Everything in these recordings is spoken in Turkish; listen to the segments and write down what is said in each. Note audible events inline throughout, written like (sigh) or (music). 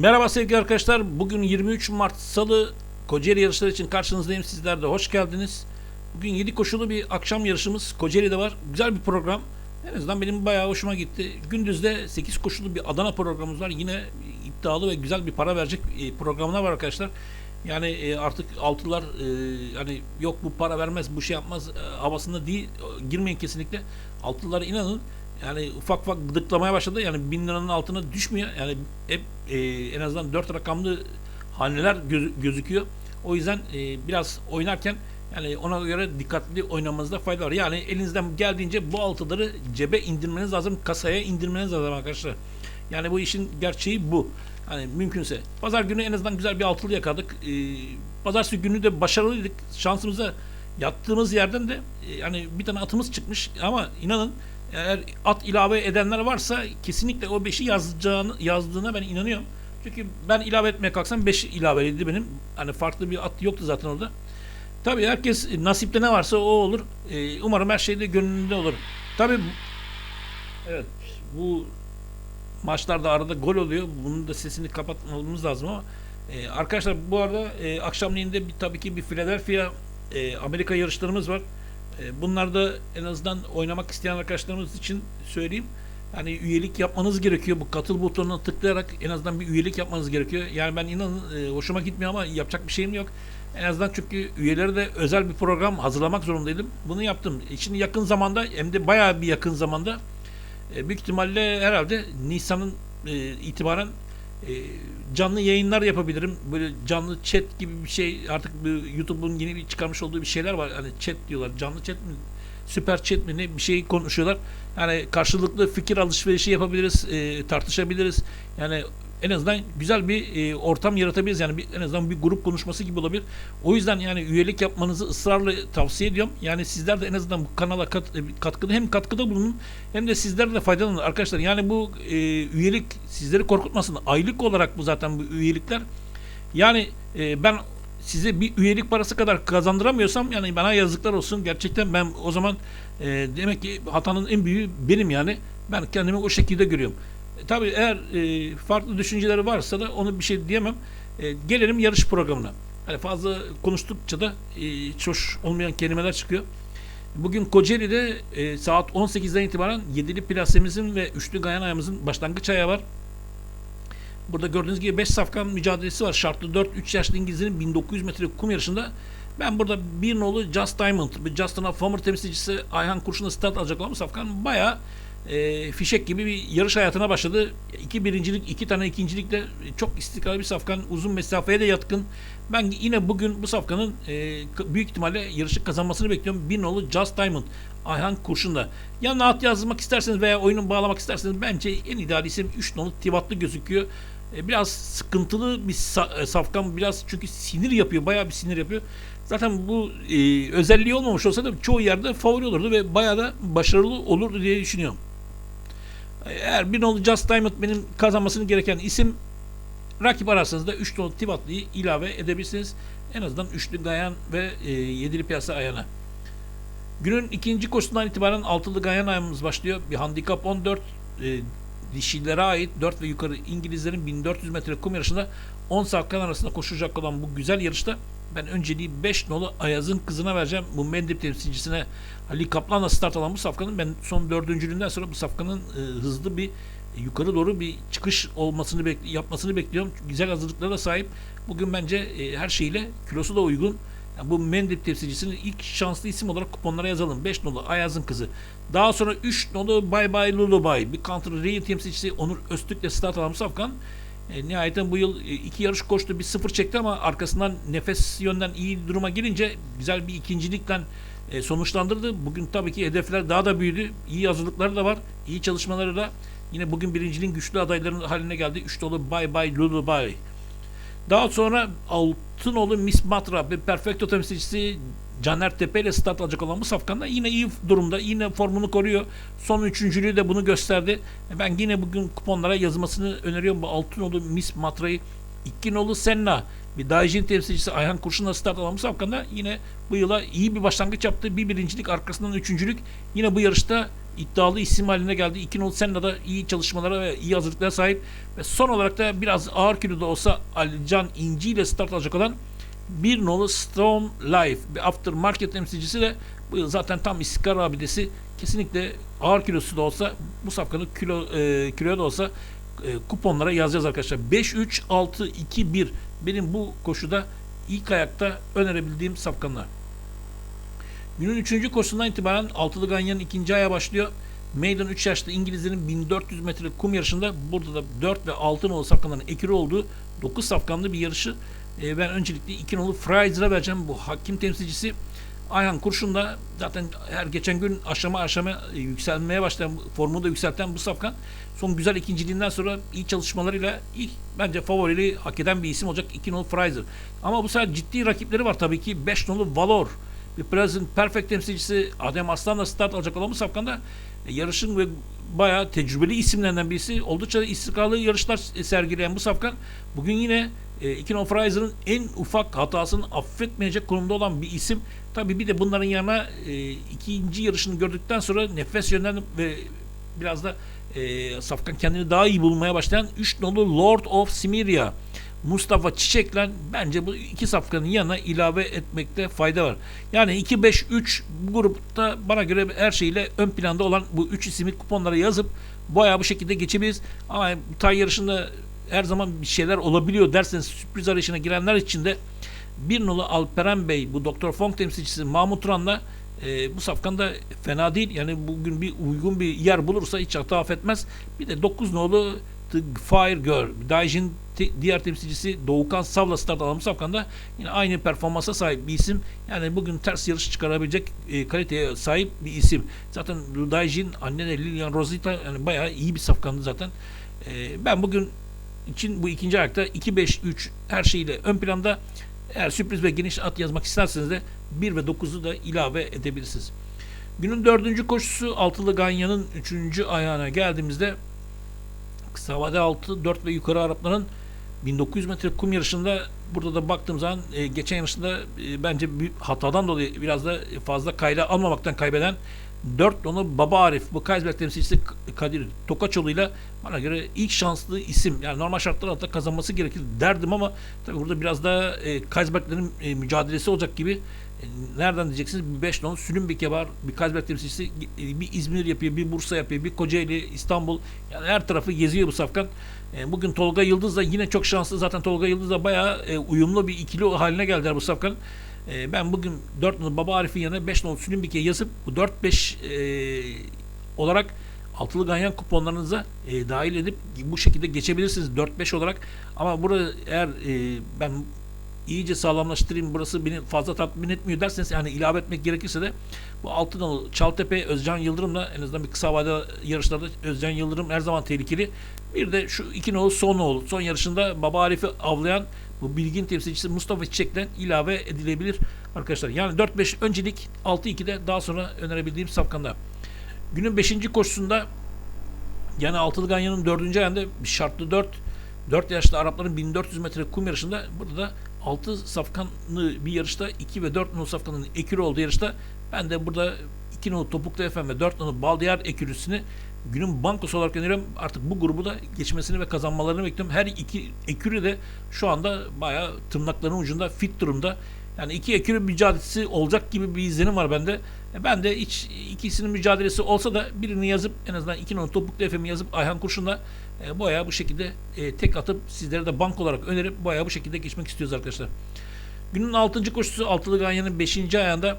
Merhaba sevgili arkadaşlar. Bugün 23 Mart Salı Kocaeli yarışları için karşınızdayım. Sizler de hoş geldiniz. Bugün 7 koşulu bir akşam yarışımız Kocaeli'de var. Güzel bir program. En azından benim bayağı hoşuma gitti. Gündüzde 8 koşulu bir Adana programımız var. Yine iddialı ve güzel bir para verecek e, programlar var arkadaşlar. Yani e, artık altılar e, hani yok bu para vermez, bu şey yapmaz havasında değil. Girmeyin kesinlikle. Altılara inanın. Yani ufak ufak gıdıklamaya başladı. Yani bin liranın altına düşmüyor. Yani hep e, en azından dört rakamlı haneler göz- gözüküyor. O yüzden e, biraz oynarken yani ona göre dikkatli oynamanızda fayda var. Yani elinizden geldiğince bu altıları cebe indirmeniz lazım, kasaya indirmeniz lazım arkadaşlar. Yani bu işin gerçeği bu. Hani mümkünse. Pazar günü en azından güzel bir altılı yakaladık. Ee, pazartesi günü de başarılıydık. Şansımıza yattığımız yerden de e, yani bir tane atımız çıkmış ama inanın eğer at ilave edenler varsa kesinlikle o 5'i yazacağını yazdığına ben inanıyorum. Çünkü ben ilave etmeye kalksam 5 ilaveliydi benim. Hani farklı bir at yoktu zaten orada. Tabii herkes e, nasipte ne varsa o olur. Ee, umarım her şey de gönlünde olur. Tabii evet bu maçlarda arada gol oluyor. Bunun da sesini kapatmamız lazım ama e, arkadaşlar bu arada e, akşamleyin bir tabii ki bir Philadelphia e, Amerika yarışlarımız var. E, bunlar da en azından oynamak isteyen arkadaşlarımız için söyleyeyim. Yani üyelik yapmanız gerekiyor. Bu katıl butonuna tıklayarak en azından bir üyelik yapmanız gerekiyor. Yani ben inanın e, hoşuma gitmiyor ama yapacak bir şeyim yok. En azından çünkü üyelere de özel bir program hazırlamak zorundaydım. Bunu yaptım. E, Şimdi yakın zamanda hem de bayağı bir yakın zamanda büyük ihtimalle herhalde Nisan'ın itibaren e, canlı yayınlar yapabilirim. Böyle canlı chat gibi bir şey artık YouTube'un yeni bir çıkarmış olduğu bir şeyler var. Hani chat diyorlar. Canlı chat mi? Süper chat mi ne bir şey konuşuyorlar. Yani karşılıklı fikir alışverişi yapabiliriz, e, tartışabiliriz. Yani en azından güzel bir e, ortam yaratabiliriz. Yani bir, en azından bir grup konuşması gibi olabilir. O yüzden yani üyelik yapmanızı ısrarla tavsiye ediyorum. Yani sizler de en azından bu kanala kat, e, katkıda hem katkıda bulunun hem de sizler de faydalanın arkadaşlar. Yani bu e, üyelik sizleri korkutmasın. Aylık olarak bu zaten bu üyelikler. Yani e, ben size bir üyelik parası kadar kazandıramıyorsam yani bana yazıklar olsun. Gerçekten ben o zaman e, demek ki hatanın en büyüğü benim yani. Ben kendimi o şekilde görüyorum. Tabii eğer e, farklı düşünceleri varsa da onu bir şey diyemem. E, gelelim yarış programına. Hani fazla konuştukça da e, hiç hoş olmayan kelimeler çıkıyor. Bugün Kocaeli'de e, saat 18'den itibaren yedili plasemizin ve üçlü gayan ayağımızın başlangıç ayağı var. Burada gördüğünüz gibi 5 safkan mücadelesi var. Şartlı 4-3 yaşlı İngilizlerin 1900 metre kum yarışında. Ben burada bir nolu Just Diamond, Justin Farmer temsilcisi Ayhan Kurşun'la start alacak olan bu safkan bayağı e, fişek gibi bir yarış hayatına başladı. İki birincilik, iki tane ikincilikle çok istikrarlı bir safkan. Uzun mesafeye de yatkın. Ben yine bugün bu safkanın e, büyük ihtimalle yarışı kazanmasını bekliyorum. Bir nolu Just Diamond. Ayhan Kurşun'da. Yanına at yazmak isterseniz veya oyunu bağlamak isterseniz bence en ideal isim 3 nolu Tivatlı gözüküyor. E, biraz sıkıntılı bir sa- e, safkan biraz çünkü sinir yapıyor. Bayağı bir sinir yapıyor. Zaten bu e, özelliği olmamış olsa da çoğu yerde favori olurdu ve bayağı da başarılı olurdu diye düşünüyorum. Eğer bir nolu Just Diamond benim kazanmasını gereken isim rakip ararsanız da 3 nolu Tivatlı'yı ilave edebilirsiniz. En azından üçlü Gayan ve e, yedili piyasa ayağına. Günün ikinci koşusundan itibaren altılı Gayan ayağımız başlıyor. Bir handikap 14 e, dişilere ait 4 ve yukarı İngilizlerin 1400 metre kum yarışında 10 safkan arasında koşacak olan bu güzel yarışta ben önceliği 5 nolu Ayaz'ın kızına vereceğim. Bu Mendip temsilcisine Ali Kaplan'la start alan bu safkanın ben son dördüncülüğünden sonra bu safkanın e, hızlı bir e, yukarı doğru bir çıkış olmasını bek- yapmasını bekliyorum. Güzel hazırlıklara sahip. Bugün bence e, her şeyle kilosu da uygun. Yani bu Mendip temsilcisini ilk şanslı isim olarak kuponlara yazalım. 5 nolu Ayaz'ın kızı. Daha sonra 3 nolu Bye Bye Lullaby. Bir Country Rail temsilcisi Onur Öztürk'le start alan safkan. E, nihayeten bu yıl e, iki yarış koştu. Bir sıfır çekti ama arkasından nefes yönden iyi duruma gelince güzel bir ikincilikle e, sonuçlandırdı. Bugün tabii ki hedefler daha da büyüdü. İyi hazırlıkları da var. iyi çalışmaları da. Yine bugün birinciliğin güçlü adaylarının haline geldi. 3 dolu Bye Bye Lullaby. Daha sonra Altınoğlu Miss Matra ve Perfecto temsilcisi Caner Tepe ile start alacak olan bu safkanda yine iyi durumda. Yine formunu koruyor. Son üçüncülüğü de bunu gösterdi. Ben yine bugün kuponlara yazmasını öneriyorum. Bu Altınoğlu Miss Matra'yı 2 nolu Senna bir Daijin temsilcisi Ayhan Kurşun'la start alan bu safkanda yine bu yıla iyi bir başlangıç yaptı. Bir birincilik arkasından üçüncülük. Yine bu yarışta iddialı isim haline geldi. 2 nolu Senna da iyi çalışmalara ve iyi hazırlıklara sahip. Ve son olarak da biraz ağır kiloda olsa Alican İnci ile start alacak olan bir nolu Storm Life bir aftermarket temsilcisi de zaten tam istikrar abidesi kesinlikle ağır kilosu da olsa bu safkanın kilo e, kiloya da olsa e, kuponlara yazacağız arkadaşlar. 5 3 6 2 1 benim bu koşuda ilk ayakta önerebildiğim safkanlar. Günün 3. koşusundan itibaren Altılı Ganyan'ın ikinci aya başlıyor. Maiden 3 yaşlı İngilizlerin 1400 metre kum yarışında burada da 4 ve 6 nolu safkanların ekürü olduğu 9 safkanlı bir yarışı e, ben öncelikle 2 nolu Fraser'a vereceğim. Bu hakim temsilcisi Ayhan Kurşun da zaten her geçen gün aşama aşama e, yükselmeye başlayan, formunu da yükselten bu safkan son güzel ikinciliğinden sonra iyi çalışmalarıyla ilk bence favorili hak eden bir isim olacak 2 nolu Fraser. Ama bu sefer ciddi rakipleri var tabii ki 5 nolu Valor Present Perfect temsilcisi Adem Aslan'la start alacak olan bu safkanda e, yarışın ve bayağı tecrübeli isimlerden birisi. Oldukça istikrarlı yarışlar sergileyen bu safkan bugün yine e, Ikino Fraser'ın en ufak hatasını affetmeyecek konumda olan bir isim. Tabii bir de bunların yanına e, ikinci yarışını gördükten sonra nefes yönden ve biraz da e, Safkan kendini daha iyi bulmaya başlayan 3 nolu Lord of Simiria Mustafa Çiçek'le bence bu iki safkanın yanına ilave etmekte fayda var. Yani 2-5-3 bu grupta bana göre her şeyle ön planda olan bu 3 ismi kuponlara yazıp bayağı bu şekilde geçebiliriz. Ama tay yarışında her zaman bir şeyler olabiliyor derseniz sürpriz arayışına girenler için de bir nolu Alperen Bey bu Doktor Fong temsilcisi Mahmut Turan'la e, bu safkan da fena değil. Yani bugün bir uygun bir yer bulursa hiç hata affetmez. Bir de 9 nolu The Fire Girl. Daijin te, diğer temsilcisi Doğukan Savla start alan safkan da yine aynı performansa sahip bir isim. Yani bugün ters yarış çıkarabilecek e, kaliteye sahip bir isim. Zaten Daijin anne de Lilian Rosita yani bayağı iyi bir safkandı zaten. E, ben bugün için bu ikinci ayakta 2-5-3 her şeyle ön planda eğer sürpriz ve geniş at yazmak isterseniz de 1 ve 9'u da ilave edebilirsiniz. Günün dördüncü koşusu Altılı Ganyan'ın üçüncü ayağına geldiğimizde kısa vade altı 4 ve yukarı Arapların 1900 metre kum yarışında burada da baktığım zaman e, geçen yarışında e, bence bir hatadan dolayı biraz da fazla kayla almamaktan kaybeden 4 onu Baba Arif bu Kaysberg temsilcisi Kadir Tokaçoğlu ile bana göre ilk şanslı isim. Yani normal şartlar altında kazanması gerekir derdim ama tabii burada biraz da e, Kaysberg'lerin e, mücadelesi olacak gibi. E, nereden diyeceksiniz? Bir 5 non Sülümbeke var. Bir Kaysberg temsilcisi e, bir İzmir yapıyor, bir Bursa yapıyor, bir Kocaeli, İstanbul. Yani her tarafı geziyor bu safkan. E, bugün Tolga Yıldız da yine çok şanslı. Zaten Tolga Yıldız da bayağı e, uyumlu bir ikili haline geldiler bu safkan. E, ben bugün 4 nolu Baba Arif'in yanına 5 nolu Sülümbike'ye yazıp bu 4-5 e, olarak altılı ganyan kuponlarınıza e, dahil edip bu şekilde geçebilirsiniz 4-5 olarak. Ama burada eğer e, ben iyice sağlamlaştırayım burası beni fazla tatmin etmiyor derseniz yani ilave etmek gerekirse de bu altı nolu Çaltepe Özcan Yıldırım'la en azından bir kısa vade yarışlarda Özcan Yıldırım her zaman tehlikeli. Bir de şu iki nolu son nolu son yarışında Baba Arif'i avlayan bu bilgin temsilcisi Mustafa Çiçek'ten ilave edilebilir arkadaşlar. Yani 4-5 öncelik 6-2'de daha sonra önerebildiğim safkanlar. Günün 5. koşusunda yani Altılı Ganyan'ın 4. ayında şartlı 4 4 yaşlı Arapların 1400 metre kum yarışında burada da 6 safkanlı bir yarışta 2 ve 4 nolu safkanın ekürü olduğu yarışta ben de burada 2 nolu Topuklu Efem ve 4 nolu Baldiyar ekürüsünü günün bankosu olarak öneriyorum. Artık bu grubu da geçmesini ve kazanmalarını bekliyorum. Her iki ekürü de şu anda bayağı tırnaklarının ucunda fit durumda. Yani iki ekürü mücadelesi olacak gibi bir izlenim var bende. E, ben de hiç ikisinin mücadelesi olsa da birini yazıp en azından iki nolu topuklu efemi yazıp Ayhan Kurşun'la e, bu ayağı bu şekilde e, tek atıp sizlere de bank olarak önerip bu ayağı bu şekilde geçmek istiyoruz arkadaşlar. Günün 6. koşusu Altılı Ganyan'ın 5. ayağında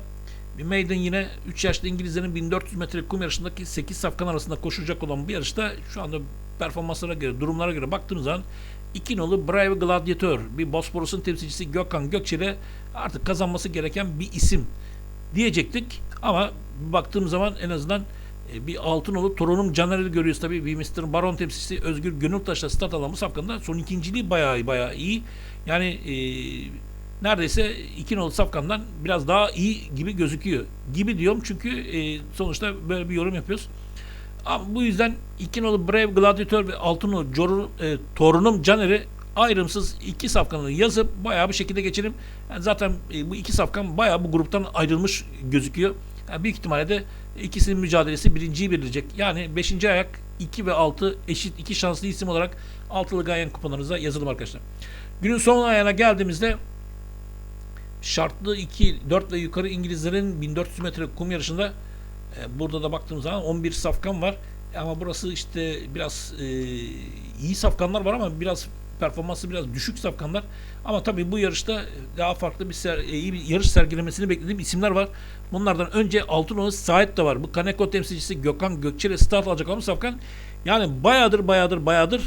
maiden yine 3 yaşlı İngilizlerin 1400 metre kum yarışındaki 8 safkan arasında koşacak olan bu yarışta şu anda performanslara göre, durumlara göre baktığımız zaman 2 nolu Brave Gladiator bir Bosporus'un temsilcisi Gökhan Gökçe'yle artık kazanması gereken bir isim diyecektik. Ama baktığım zaman en azından e, bir altın olup torunum Caner'i görüyoruz tabii. Bir Mr. Baron temsilcisi Özgür Gönültaş'la start alan bu safkanda son ikinciliği bayağı bayağı iyi. Yani e, neredeyse iki nolu safkandan biraz daha iyi gibi gözüküyor. Gibi diyorum çünkü e, sonuçta böyle bir yorum yapıyoruz. Ama bu yüzden iki nolu Brave Gladiator ve altın nolu Jorun, e, torunum Caner'i ayrımsız iki safkanı yazıp bayağı bir şekilde geçelim. Yani zaten e, bu iki safkan bayağı bu gruptan ayrılmış gözüküyor. Yani büyük ihtimalle de ikisinin mücadelesi birinciyi belirleyecek. Yani 5. ayak 2 ve 6 eşit iki şanslı isim olarak altılı gayen kupalarınıza yazılım arkadaşlar. Günün son ayağına geldiğimizde şartlı 2, 4 ve yukarı İngilizlerin 1400 metre kum yarışında e, burada da baktığımız zaman 11 safkan var. Ama burası işte biraz e, iyi safkanlar var ama biraz performansı biraz düşük safkanlar. Ama tabii bu yarışta daha farklı bir ser, e, iyi bir yarış sergilemesini beklediğim isimler var. Bunlardan önce Altınoğlu Sait de var. Bu Kaneko temsilcisi Gökhan Gökçe'yle start alacak olan safkan. Yani bayağıdır bayağıdır bayağıdır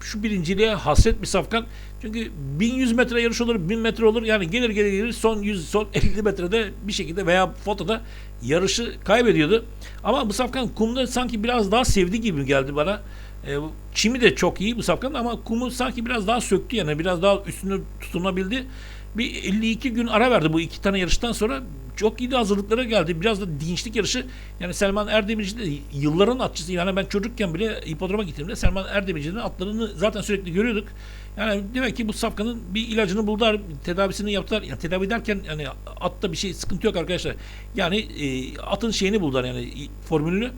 şu birinciliğe hasret bir safkan. Çünkü 1100 metre yarış olur, 1000 metre olur. Yani gelir gelir gelir son 100, son 50 metrede bir şekilde veya fotoda yarışı kaybediyordu. Ama bu safkan kumda sanki biraz daha sevdi gibi geldi bana. E, çimi de çok iyi bu safkan ama kumu sanki biraz daha söktü yani biraz daha üstüne tutunabildi. Bir 52 gün ara verdi bu iki tane yarıştan sonra. Çok iyi de hazırlıklara geldi. Biraz da dinçlik yarışı. Yani Selman Erdemirci de yılların atçısı. Yani ben çocukken bile hipodroma gittiğimde Selman Erdemirci'nin atlarını zaten sürekli görüyorduk. Yani demek ki bu safkanın bir ilacını buldular, tedavisini yaptılar. Yani tedavi derken yani atta bir şey sıkıntı yok arkadaşlar. Yani e, atın şeyini buldular yani formülünü.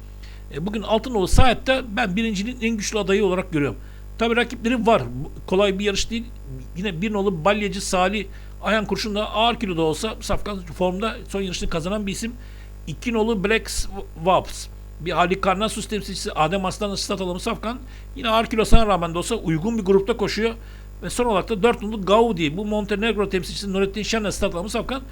E, bugün Altınoğlu Saat'te ben birinciliğin en güçlü adayı olarak görüyorum. Tabi rakipleri var. Kolay bir yarış değil. Yine bir nolu balyacı Salih Ayhan Kurşun da ağır kiloda olsa Safkan formda son yarışını kazanan bir isim. İki nolu Black Waps. Bir Ali Karnasus temsilcisi Adem Aslan'ın stat alanı Safkan. Yine ağır kilosuna rağmen de olsa uygun bir grupta koşuyor. Ve son olarak da 4 nolu Gaudi. Bu Montenegro temsilcisi Nurettin Şen'le stat alanı Safkan.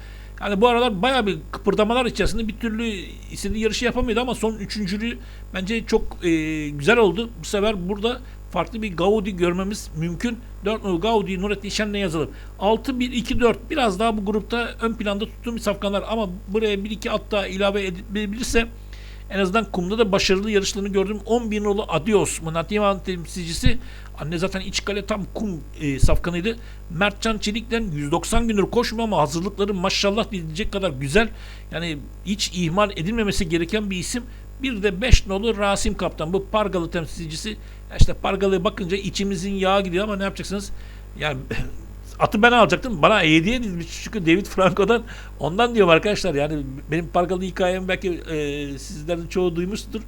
Yani bu aralar bayağı bir kıpırdamalar içerisinde bir türlü istediği yarışı yapamıyordu ama son üçüncülüğü bence çok e, güzel oldu. Bu sefer burada farklı bir Gaudi görmemiz mümkün. 4 numaralı Gaudi Nurettin Şen'le yazalım. 6-1-2-4 biraz daha bu grupta ön planda tuttuğum bir safkanlar ama buraya 1-2 at daha ilave edilebilirse en azından kumda da başarılı yarışlarını gördüm. 11 nolu Adios Mınativan temsilcisi. Anne zaten iç kale tam kum e, safkanıydı. Mertcan Çelik'ten 190 gündür koşmuyor ama hazırlıkları maşallah diyecek kadar güzel. Yani hiç ihmal edilmemesi gereken bir isim. Bir de 5 nolu Rasim Kaptan. Bu Pargalı temsilcisi. İşte Pargalı'ya bakınca içimizin yağı gidiyor ama ne yapacaksınız? Yani (laughs) atı ben alacaktım. Bana hediye edilmiş çünkü David Franco'dan. Ondan diyorum arkadaşlar. Yani benim Pargalı hikayem belki e, sizlerin çoğu duymuştur.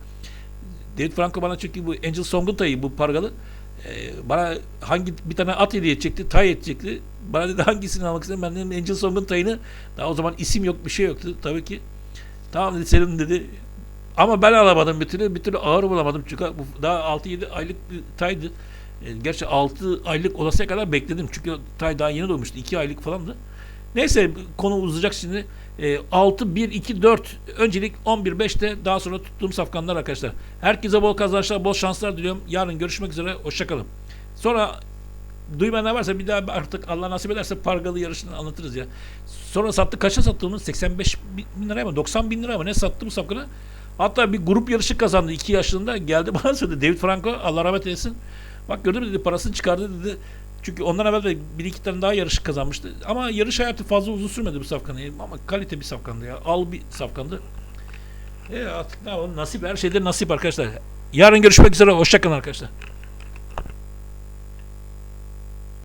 David Franco bana çünkü bu Angel Song'un tayı bu Pargalı. E, bana hangi bir tane at hediye edecekti, tay edecekti. Bana dedi hangisini almak istedim. Ben dedim Angel Song'un tayını. Daha o zaman isim yok, bir şey yoktu tabii ki. Tamam dedi senin dedi. Ama ben alamadım bir türlü. Bir türlü ağır bulamadım. Çünkü bu daha 6-7 aylık bir taydı. E, gerçi 6 aylık olasıya kadar bekledim. Çünkü tay daha yeni doğmuştu. 2 aylık falandı. Neyse konu uzayacak şimdi. E, 6, 1, 2, 4 öncelik 11, 5'te daha sonra tuttuğum safkanlar arkadaşlar. Herkese bol kazançlar, bol şanslar diliyorum. Yarın görüşmek üzere. Hoşçakalın. Sonra duymayan varsa bir daha artık Allah nasip ederse Pargalı yarışını anlatırız ya. Sonra sattı kaça sattığımız 85 bin liraya mı 90 bin liraya mı ne sattı bu safkanı? Hatta bir grup yarışı kazandı 2 yaşında geldi (laughs) bana söyledi David Franco Allah rahmet eylesin. Bak gördün mü dedi parasını çıkardı dedi. Çünkü ondan evvel de bir iki tane daha yarış kazanmıştı. Ama yarış hayatı fazla uzun sürmedi bu safkanı. Ama kalite bir safkandı ya. Al bir safkandı. E artık ne yapalım nasip her şeyde nasip arkadaşlar. Yarın görüşmek üzere. Hoşçakalın arkadaşlar.